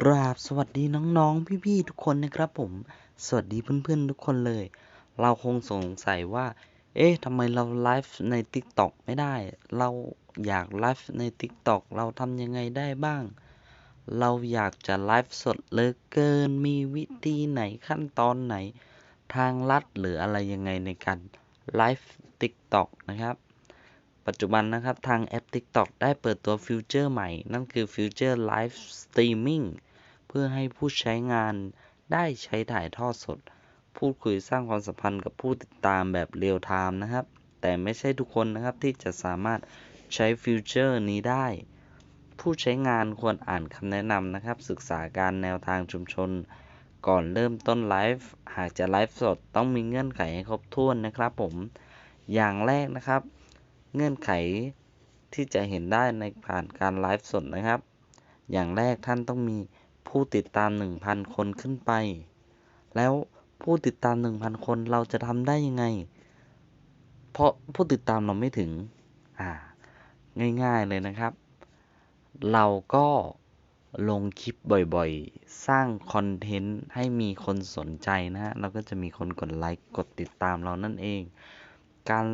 กราบสวัสดีน้องๆ พี่ๆ ทุกคนนะครับผม สวัสดีเพื่อนๆ ทุกคนเลย เราคงสงสัยว่า เอ๊ะทำไมเราไลฟ์ใน TikTok ไม่ได้ เราอยากไลฟ์ใน TikTok เราทำยังไงได้บ้าง เราอยากจะไลฟ์สดเลือเกิน มีวิธีไหนขั้นตอนไหน ทางลัดหรืออะไรยังไงในการไลฟ์ TikTok นะครับ ปัจจุบันนะครับ ทางแอป TikTok ได้เปิดตัวฟิวเจอร์ใหม่ นั่นคือฟิวเจอร์ Live Streaming เพื่อให้ผู้ใช้งานได้ใช้ถ่ายทอดสด พูดคุยสร้างความสัมพันธ์กับผู้ติดตามแบบเรียลไทม์นะครับ แต่ไม่ใช่ทุกคนนะครับที่จะสามารถใช้ฟิวเจอร์นี้ได้ ผู้ใช้งานควรอ่านคำแนะนำนะครับ ศึกษาการแนวทางชุมชน ก่อนเริ่มต้นไลฟ์หากจะไลฟ์สดต้องมีเงื่อนไขให้ครบถ้วนนะครับผมอย่างแรกนะครับ เงื่อนไขที่จะเห็นได้ในผ่านการไลฟ์สดนะครับ อย่างแรกท่านต้องมีผู้ติดตาม 1,000 คนขึ้นไป แล้วผู้ติดตาม 1,000 คนเราจะทำได้ยังไง เพราะผู้ติดตามเราไม่ถึง อ่า ง่ายๆเลยนะครับ เราก็ลงคลิปบ่อยๆ สร้างคอนเทนต์ให้มีคนสนใจนะฮะเราก็จะมีคนกดไลค์ กดติดตามเรานั่นเอง การ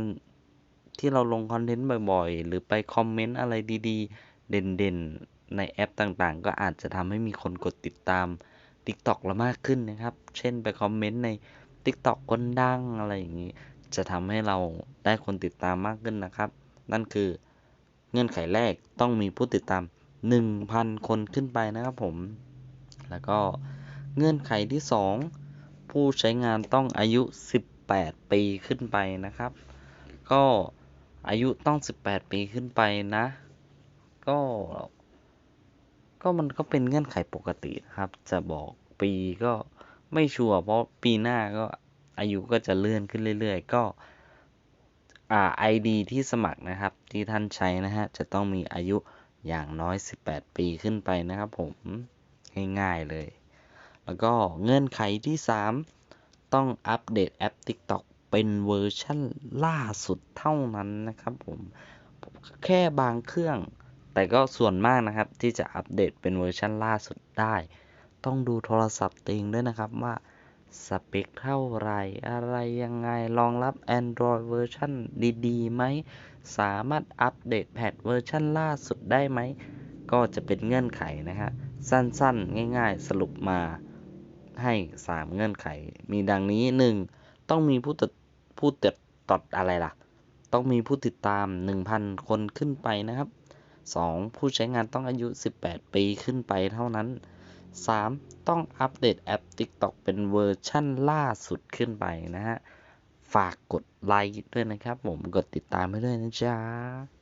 ที่เราลงคอนเทนต์บ่อยๆ หรือไปคอมเมนต์อะไรดีๆ เด่นๆ ในแอปต่างๆ ก็อาจจะทำให้มีคนกดติดตาม TikTok เรามากขึ้นนะครับ เช่นไปคอมเมนต์ใน TikTok คนดังอะไรอย่างนี้ จะทำให้เราได้คนติดตามมากขึ้นนะครับ นั่นคือเงื่อนไขแรกต้องมีผู้ติดตาม 1,000 คนขึ้นไปนะครับผม แล้วก็เงื่อนไขที่ 2 ผู้ใช้งานต้องอายุ 18 ปีขึ้นไปนะครับ ก็ อายุต้อง18ปีขึ้นไปนะ ก็ ก็มันก็เป็นเงื่อนไขปกตินะครับ จะบอกปีก็ไม่ชัวร์เพราะปีหน้าก็อายุก็จะเลื่อนขึ้นเรื่อยๆ ก็อ่า ID ที่สมัครนะครับ ที่ท่านใช้นะฮะ จะต้องมีอายุอย่างน้อย 18 ปีขึ้นไปนะครับผม ง่ายๆเลย แล้วก็เงื่อนไขที่ 3 ต้องอัปเดตแอป TikTok เป็นเวอร์ชั่นล่าสุดเท่านั้นนะครับผมแค่บางเครื่อง แต่ก็ส่วนมากนะครับ ที่จะอัปเดตเป็นเวอร์ชันล่าสุดได้ ต้องดูโทรศัพท์เองด้วยนะครับว่าสเปคเท่าไรอะไรยังไงรองรับ Android เวอร์ชันดีๆไหม สามารถอัปเดตแพทเวอร์ชันล่าสุดได้ไหม ก็จะเป็นเงื่อนไขนะฮะ สั้นๆ ง่ายๆ สรุปมาให้ 3 เงื่อนไข มีดังนี้ 1. ต้องมีผู้ติด ผู้ติดตดอะไรล่ะ ต้องมีผู้ติดตาม 1,000 คนขึ้นไปนะครับ 2. ผู้ใช้งานต้องอายุ 18 ปีขึ้นไปเท่านั้น 3. ต้องอัปเดตแอป TikTok เป็นเวอร์ชั่นล่าสุดขึ้นไปนะฮะ ฝากกดไลค์ด้วยนะครับ ผมกดติดตามให้ด้วยนะจ๊ะ